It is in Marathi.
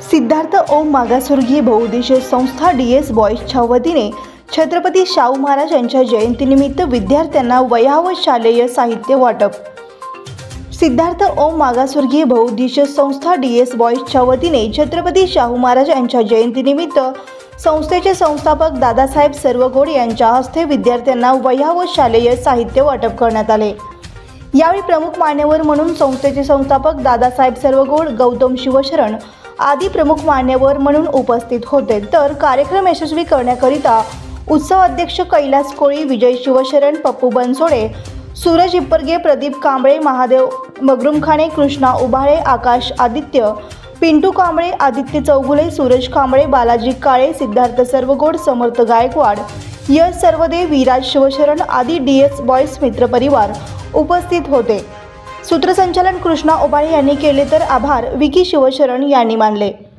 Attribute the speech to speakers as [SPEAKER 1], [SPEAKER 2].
[SPEAKER 1] सिद्धार्थ ओम मागासवर्गीय बहुउद्देशीय संस्था डी एस बॉईजच्या वतीने छत्रपती शाहू महाराज यांच्या जयंतीनिमित्त विद्यार्थ्यांना वह्या व शालेय साहित्य वाटप. सिद्धार्थ ओम मागासवर्गीय बहुउद्देशीय संस्था डी एस बॉईजच्या वतीने छत्रपती शाहू महाराज यांच्या जयंतीनिमित्त संस्थेचे संस्थापक दादासाहेब सर्वगोड यांच्या हस्ते विद्यार्थ्यांना वह्या व शालेय साहित्य वाटप करण्यात आले. यावेळी प्रमुख मान्यवर म्हणून संस्थेचे संस्थापक दादासाहेब सर्वगोड गौतम शिवशरण आदी प्रमुख मान्यवर म्हणून उपस्थित होते. तर कार्यक्रम यशस्वी करण्याकरिता उत्सव अध्यक्ष कैलास कोळी विजय शिवशरण पप्पू बनसोडे सूरज इप्परगे प्रदीप कांबळे महादेव मगरुमखाणे कृष्णा उभाळे आकाश आदित्य पिंटू कांबळे आदित्य चौगुले सूरज कांबळे बालाजी काळे सिद्धार्थ सर्वगोड समर्थ गायकवाड यश सर्वदे विराज शिवशरण आदी डी एस बॉईज मित्रपरिवार उपस्थित होते. सूत्रसंचालन कृष्णा ओबाळे यांनी केले तर आभार. विकी शिवशरण यांनी मानले.